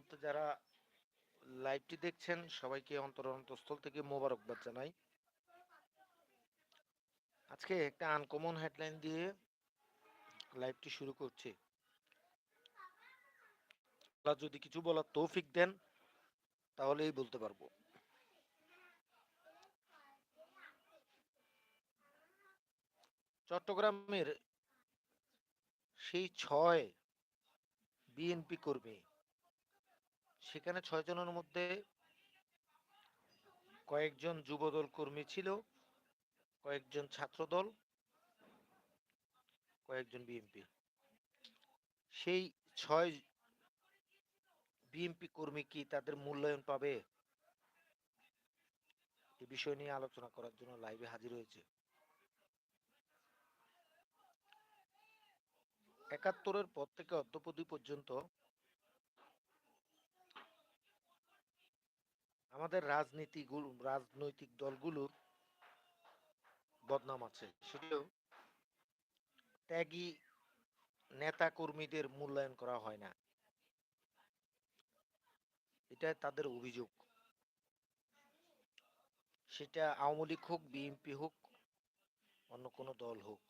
মুহূর্তে যারা লাইভটি দেখছেন, সবাইকে অন্তর অন্তঃস্থল থেকে মোবারকবাদ জানাই। আজকে একটা আনকমন হেডলাইন দিয়ে লাইভটি শুরু করছি। যদি কিছু বলার তৌফিক দেন, তাহলেই বলতে পারব। চট্টগ্রামের সেই ছয় বিএনপি কর্মী সেখানে ছয় জনের মধ্যে কয়েকজন যুবদল কর্মী ছিল, কয়েকজন ছাত্রদল, কয়েকজন বিএনপি সেই ছয় বিএনপি কর্মী কি তাদের মূল্যায়ন পাবে? এ বিষয় নিয়ে আলোচনা করার জন্য লাইভে হাজির হয়েছে। একাত্তরের পর থেকে অদ্যপদি পর্যন্ত আমাদের রাজনীতি রাজনৈতিক দলগুলোর বদনাম আছে। সেটাও ত্যাগী নেতা কর্মীদের মূল্যায়ন করা হয় না। এটা তাদের অভিযোগ। সেটা আওয়ামী লীগ হোক, বিএনপি হোক, অন্য কোনো দল হোক।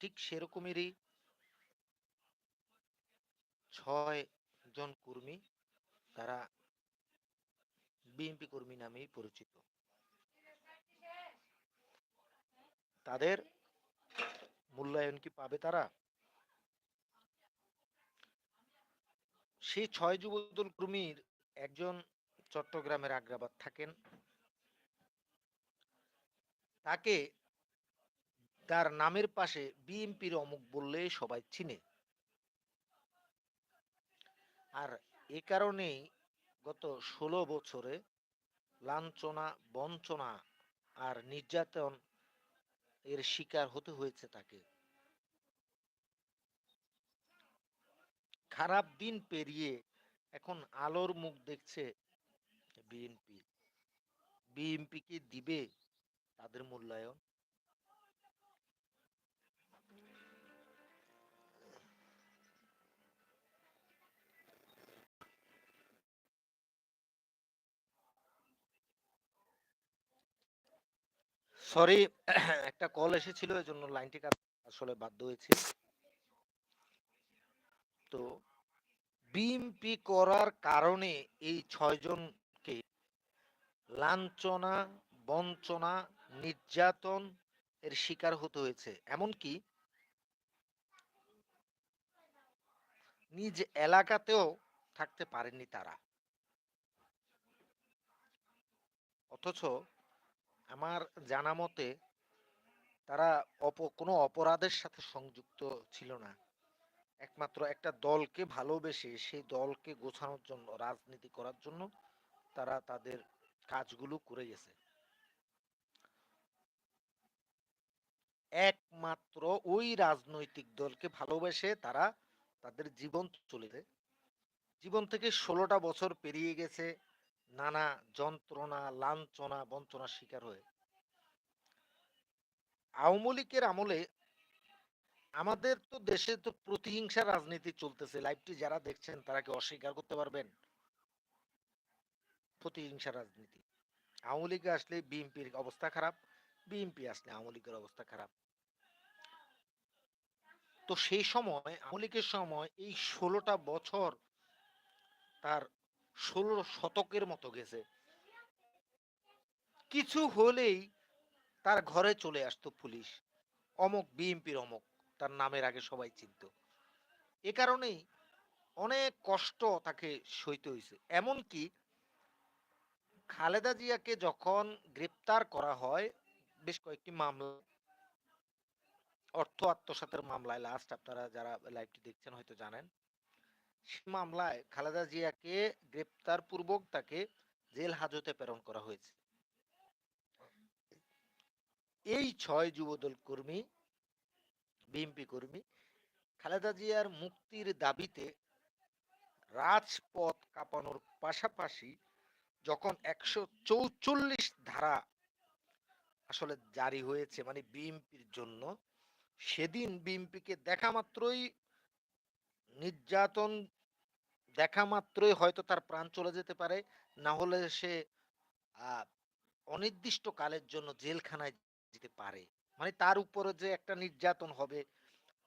ঠিক সেরকমেরই ছয় জন কর্মী তারা বিএনপি কর্মী নামেই পরিচিত। তাদের মূল্যায়ন কি পাবে তারা? সেই ছয় যুবদল কর্মীর একজন চট্টগ্রামের আগ্রাবাদ থাকেন। তাকে তার নামের পাশে বিএনপির অমুক বললে সবাই চিনে। আর এ কারণেই গত ষোলো বছরে লাঞ্ছনা, বঞ্চনা আর নির্যাতন এর শিকার হতে হয়েছে তাকে। খারাপ দিন পেরিয়ে এখন আলোর মুখ দেখছে বিএনপি। বিএনপি কি দিবে তাদের মূল্যায়ন? সরি একটা কল এসেছিল এই জন্য লাইনটি আসলে বাধ্য হয়েছে। তো বিএমপি করার কারণে এই ছয়জনকে লাঞ্ছনা, বঞ্চনা, নির্যাতন এর শিকার হতে হয়েছে। এমনকি নিজ এলাকাতেও থাকতে পারেননি তারা। অথচ আমার জানা মতে, তারা অপ, কোনো অপরাধের সাথে সংযুক্ত ছিল না। একমাত্র একটা দলকে ভালোবেসে সেই দলকে গোছানোর জন্য, রাজনীতি করার জন্য তারা তাদের কাজগুলো করে গেছে। একমাত্র ওই রাজনৈতিক দলকে ভালোবেসে তারা তাদের জীবন চলে যায়। জীবন থেকে ষোলোটা বছর পেরিয়ে গেছে। নানা যন্ত্রণা, লাঞ্ছনা, বঞ্চনার শিকার হয়ে। আওয়ামী লীগের আমলে আমাদের তো দেশে তো প্রতিহিংসা রাজনীতি চলতেছে। লাইভটি যারা দেখছেন, তারা কি অস্বীকার করতে পারবেন? প্রতিহিংসা রাজনীতি। আওয়ামী লীগে আসলে বিএনপির অবস্থা খারাপ, বিএনপি আসলে আওয়ামী লীগের অবস্থা খারাপ। তো সেই সময়, আওয়ামী লীগের সময় এই ষোলোটা বছর তার ষোলো শতকের মতো গেছে। কিছু হলেই তার ঘরে চলে আসতো পুলিশ। অমক, বিএমপির অমক, তার নামের আগে সবাই চিনত। এ কারণেই অনেক কষ্ট তাকে সইতে হয়েছে এমনকি খালেদা জিয়াকে যখন গ্রেপ্তার করা হয়, বেশ কয়েকটি মামলা, অর্থ আত্মসাতের মামলায় লাস্ট আপনারা যারা লাইভটি দেখছেন হয়তো জানেন মামলায় খালেদা জিয়াকে গ্রেপ্তার পূর্বক তাকে জেল হাজতে প্রেরণ করা হয়েছে। এই ছয় যুবদল কর্মী, বিএনপি কর্মী খালেদা জিয়ার মুক্তির দাবিতে রাজপথ কাঁপানোর পাশাপাশি যখন একশো চৌচল্লিশ ধারা আসলে জারি হয়েছে মানে বিএনপির জন্য, সেদিন বিএনপিকে দেখা মাত্রই নির্যাতন দেখা মাত্রই হয়তো তার প্রাণ চলে যেতে পারে। না হলে সে অনির্দিষ্ট কালের জন্য জেলখানায় যেতে পারে। মানে তার উপরে যে একটা নির্যাতন হবে,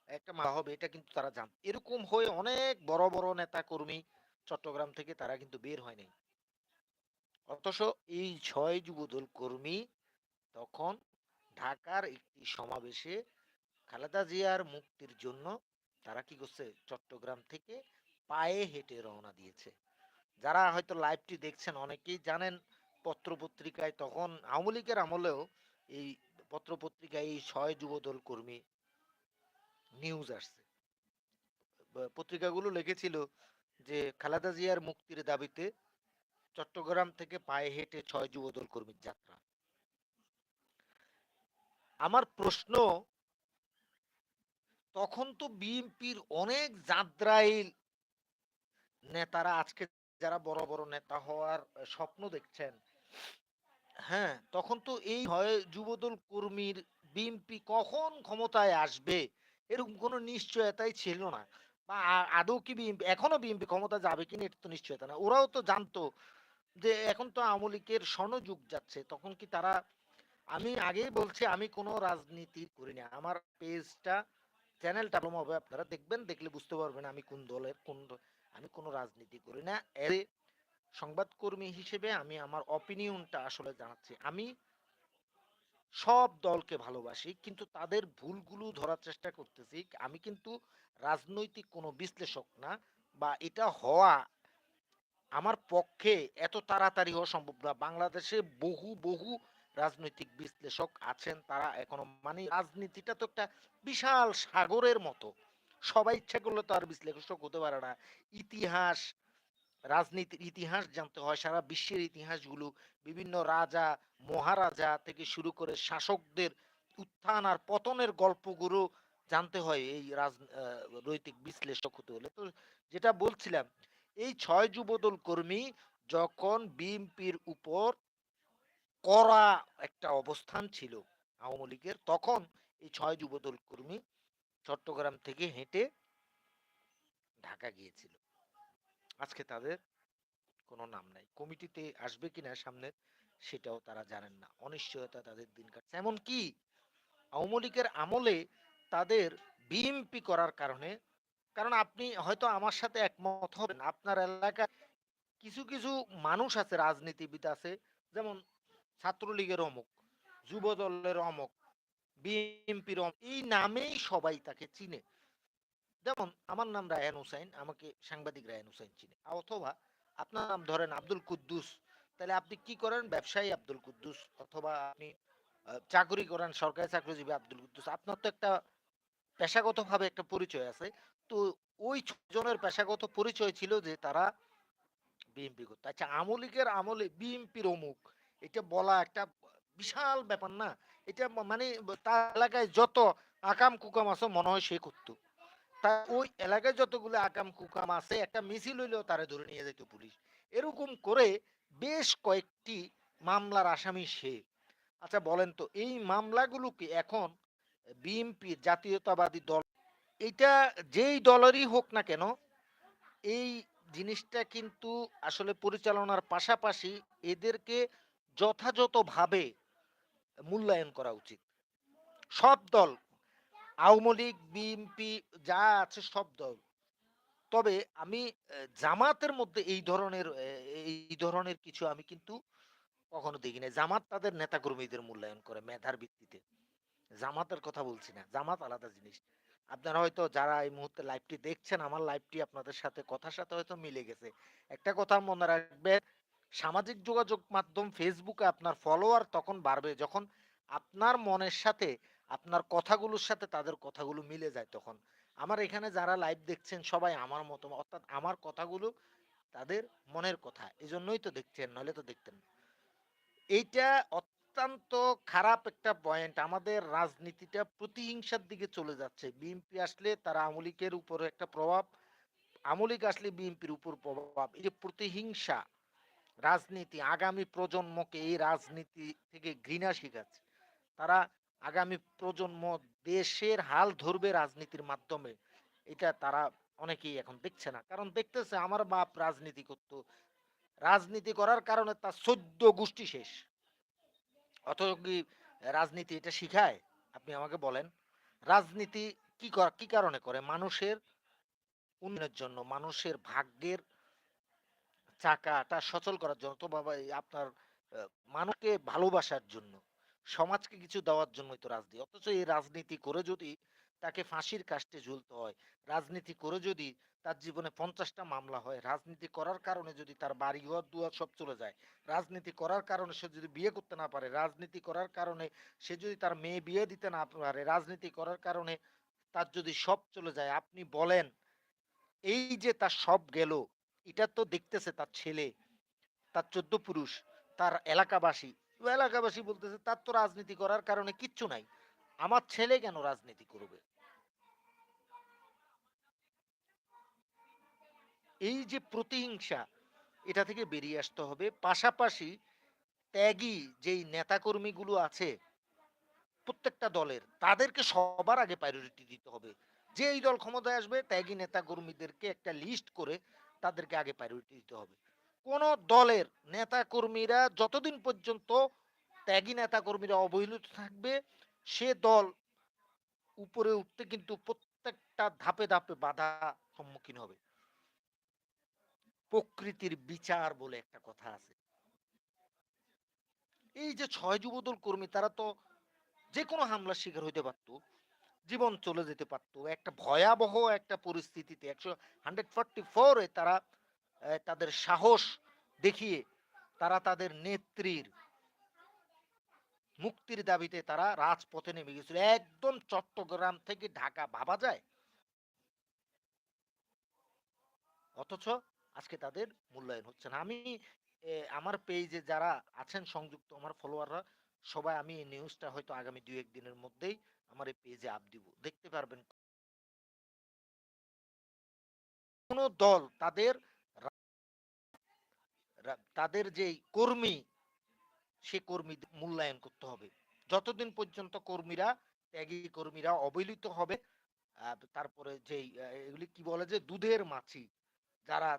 একটা মা হবে, এটা কিন্তু তারা জান, এরকম হয়ে অনেক বড় বড় নেতা কর্মী চট্টগ্রাম থেকে তারা কিন্তু বের হয় নাই অথচ এই ছয় যুবদল কর্মী তখন ঢাকার একটি সমাবেশে খালেদা জিয়ার মুক্তির জন্য তারা কি করছে? চট্টগ্রাম থেকে পায়ে হেঁটে রওনা দিয়েছে। যারা হয়তো লাইভটি দেখছেন অনেকেই জানেন, পত্রপত্রিকায় তখন আওয়ামী লীগের আমলেও এই পত্রপত্রিকায় এই ছয় যুবদল কর্মী নিউজ আসছে। পত্রিকাগুলো লিখেছিল যে খালেদা জিয়ার মুক্তির দাবিতে চট্টগ্রাম থেকে পায়ে হেঁটে ছয় যুবদল কর্মীর যাত্রা। আমার প্রশ্ন তখন তো বিএনপির অনেক জাদ্রাইল নেতারা আজকে যারা বড় বড় নেতা হওয়ার স্বপ্ন দেখছেন। হ্যাঁ তখন তো এই হয় যুবদল কর্মীর বিএনপি কখন ক্ষমতায় আসবে? এরকম কোনো নিশ্চয়তাই ছিল না। বা আদৌ কি বিএনপি, এখনও বিএনপি ক্ষমতা যাবে কিনা এটা তো নিশ্চয়তা না। ওরাও তো জানতো যে এখন তো আওয়ামী লীগের স্বর্ণযুগ যাচ্ছে, তখন কি তারা, আমি আগেই বলছি, আমি কোনো রাজনীতি করি না আমার পেজটা চ্যানেলটা হবে, আপনারা দেখবেন, দেখলে বুঝতে পারবেন আমি কোন দলের, কোন আমি কোনো রাজনীতি করি না। এর সংবাদকর্মী হিসেবে আমি আমার অপিনিয়নটা আসলে জানাচ্ছি। আমি সব দলকে ভালোবাসি, কিন্তু তাদের ভুলগুলো ধরার চেষ্টা করতেছি। আমি কিন্তু রাজনৈতিক কোনো বিশ্লেষক না বা এটা হওয়া আমার পক্ষে এত তাড়াতাড়ি হওয়া সম্ভব না। বাংলাদেশে বহু বহু রাজনৈতিক বিশ্লেষক আছেন তারা এখনও। মানে রাজনীতিটা তো একটা বিশাল সাগরের মতো। সবাই ইচ্ছা করলে তো আর বিশ্লেষক হতে পারে না। ইতিহাস, রাজনীতির ইতিহাস জানতে হয়, সারা বিশ্বের ইতিহাসগুলো বিভিন্ন রাজা, মহারাজা থেকে শুরু করে শাসকদের উত্থান আর পতনের গল্পগুলো জানতে হয় এই রাজনৈতিক বিশ্লেষক হতে হলে। তো যেটা বলছিলাম, এই ছয় যুবদল কর্মী যখন বিএনপির উপর কড়া একটা অবস্থান ছিল আওয়ামী লীগের। তখন এই ছয় যুবদল কর্মী চট্টগ্রাম থেকে হেঁটে ঢাকা গিয়েছিল। আজকে তাদের কোনো নাম নাই। কমিটিতে আসবে কিনা সামনে সেটাও তারা জানেন না। অনিশ্চয়তা তাদের দিন কাটছে। এমন কি আওয়ামী লীগের আমলে তাদের বিএমপি করার কারণে, কারণ আপনি হয়তো আমার সাথে একমত হবেন, আপনার এলাকায় কিছু কিছু মানুষ আছে, রাজনীতিবিদ আছে, যেমন ছাত্রলীগের অমুক যুব দলের অমুক, বিএনপির অমুক, এই নামেই সবাই তাকে চিনে। যেমন আমার নাম রায়ান হুসাইন, আমাকে সাংবাদিক রায়ান হুসাইন চিনে। অথবা আপনার নাম ধরেন আব্দুল কুদ্দুস, তাহলে আপনি কি করেন? ব্যবসায়ী আব্দুল কুদ্দুস অথবা আপনি চাকরি করেন, সরকারি চাকরিজীবী আব্দুল কুদ্দুস। আপনার তো একটা পেশাগতভাবে একটা পরিচয় আছে। তো ওই জনের পেশাগত পরিচয় ছিল যে তারা বিএনপি করতো। আচ্ছা আমলিকের আমলে বিএনপির অমুক এটা বলা একটা বিশাল ব্যাপার না। এটা মানে তার এলাকায় যত আকাম কুকাম আছে মনে হয় সে করতো। তা ওই এলাকায় যতগুলো আকাম কুকাম আছে, একটা মিছিল হইলেও তারা ধরে নিয়ে যেত পুলিশ। এরকম করে বেশ কয়েকটি মামলার আসামি সে। আচ্ছা বলেন তো, এই মামলাগুলোকে এখন বিএনপি জাতীয়তাবাদী দল, এটা যেই দলেরই হোক না কেন, এই জিনিসটা কিন্তু আসলে পরিচালনার পাশাপাশি এদেরকে যথাযথভাবে মূল্যায়ন করা উচিত। সব দল, আওয়ামী লীগ, বিএনপি, যা আছে সব দল। তবে আমি জামাতের মধ্যে এই ধরনের এই ধরনের কিছু আমি কিন্তু কখনো দেখি না জামাত তাদের নেতাকর্মীদের মূল্যায়ন করে মেধার ভিত্তিতে। জামাতের কথা বলছি না, জামাত আলাদা জিনিস। আপনারা হয়তো যারা এই মুহূর্তে লাইভটি দেখছেন, আমার লাইভটি আপনাদের সাথে, কথার সাথে হয়তো মিলে গেছে। একটা কথা মনে রাখবেন সামাজিক যোগাযোগ মাধ্যম ফেসবুকে আপনার ফলোয়ার তখন বাড়বে। যখন আপনার মনের সাথে, আপনার কথাগুলোর সাথে তাদের কথাগুলো মিলে যায় তখন। আমার এখানে যারা লাইভ দেখছেন সবাই আমার মতো, অর্থাৎ আমার কথাগুলো তাদের মনের কথা। এই জন্যই তো দেখছেন, নইলে তো দেখতেন। এইটা অত্যন্ত খারাপ একটা পয়েন্ট আমাদের রাজনীতিটা প্রতিহিংসার দিকে চলে যাচ্ছে। বিএনপি আসলে তারা আমলিকের উপর একটা প্রভাব আমলিক আসলে বিএনপির উপর প্রভাব। এই যে প্রতিহিংসা রাজনীতি, আগামী প্রজন্মকে এই রাজনীতি থেকে ঘৃণা শিখাচ্ছে। তারা আগামী প্রজন্ম দেশের হাল ধরবে রাজনীতির মাধ্যমে। এটা তারা অনেকেই এখন দেখছে না। কারণ দেখতেছে আমার বাপ রাজনীতি করত। রাজনীতি করার কারণে তার চোদ্দ গোষ্ঠী শেষ। অথচ কি রাজনীতি এটা শিখায়? আপনি আমাকে বলেন। রাজনীতি কি কি কারণে করে? মানুষের উন্নয়নের জন্য, মানুষের ভাগ্যের চাকাটা সচল করার জন্য তো বাবা আপনার মানুষকে ভালোবাসার জন্য, সমাজকে কিছু দেওয়ার জন্যই তো রাজনীতি। অথচ এই রাজনীতি করে যদি তাকে ফাঁসির কাস্টে ঝুলতে হয়, রাজনীতি করে যদি তার জীবনে পঞ্চাশটা মামলা হয়, রাজনীতি করার কারণে যদি তার বাড়ি ঘর দুয়ার সব চলে যায়, রাজনীতি করার কারণে সে যদি বিয়ে করতে না পারে, রাজনীতি করার কারণে সে যদি তার মেয়ে বিয়ে দিতে না পারে, রাজনীতি করার কারণে তার যদি সব চলে যায়, আপনি বলেন, এই যে তার সব গেল এটা তো দেখতেছে তার ছেলে, তার চোদ্দ পুরুষ, তার এলাকাবাসী। এলাকাবাসী বলতেছে, তার তো রাজনীতি করার কারণে কিচ্ছু নাই। আমার ছেলে কেন রাজনীতি করবে? এই যে প্রতিহিংসা, এটা থেকে বেরিয়ে আসতে হবে। পাশাপাশি ত্যাগী যেই নেতাকর্মীগুলো আছে, প্রত্যেকটা দলের, তাদেরকে সবার আগে প্রায়োরিটি দিতে হবে। যে এই দল ক্ষমতায় আসবে, ত্যাগী নেতা কর্মীদেরকে একটা লিস্ট করে তাদেরকে আগে প্রায়োরিটি দিতে হবে। কোন দলের নেতা কর্মীরা যতদিন পর্যন্ত ত্যাগী নেতা কর্মীরা অবহেলিত থাকবে, সে দল উপরে উঠতে কিন্তু প্রত্যেকটা ধাপে ধাপে বাধা সম্মুখীন হবে। প্রকৃতির বিচার বলে একটা কথা আছে। এই যে ছয় যুবদল কর্মী, তারা তো যে কোনো হামলার শিকার হইতে পারতো। জীবন চলে যেতে পারতো। একটা ভয়াবহ একটা পরিস্থিতিতে একশো হান্ড্রেড ফোরটি ফোরে তারা তাদের সাহস দেখিয়ে তারা তাদের নেত্রীর মুক্তির দাবিতে তারা রাজপথে নেমে গেছিল। একদম চট্টগ্রাম থেকে ঢাকা ভাবা যায়? অথচ আজকে তাদের মূল্যায়ন হচ্ছে না। আমি আমার পেজে যারা আছেন সংযুক্ত, আমার ফলোয়াররা সবাই আমি এই নিউজটা হয়তো আগামী দুই একদিনের মধ্যেই আমার এই পেজে আপ দিব। দেখতে পারবেন কোন দল তাদের তাদের যেই কর্মী সে কর্মী মূল্যায়ন করতে হবে। যতদিন পর্যন্ত কর্মীরা ত্যাগী কর্মীরা অবহেলিত হবে তারপরে আহ, এগুলি কি বলে যে দুধের মাছি যারা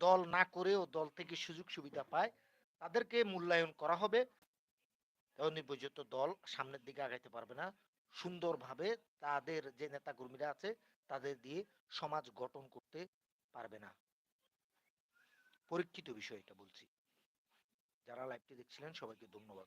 দল না করেও দল থেকে সুযোগ সুবিধা পায় তাদেরকে মূল্যায়ন করা হবে। পর্যন্ত দল সামনের দিকে আগাইতে পারবে না। সুন্দরভাবে তাদের যে নেতা কর্মীরা আছে, তাদের দিয়ে সমাজ গঠন করতে পারবে না। পরীক্ষিত বিষয় এটা বলছি। যারা লাইভটি দেখছিলেন, সবাইকে ধন্যবাদ।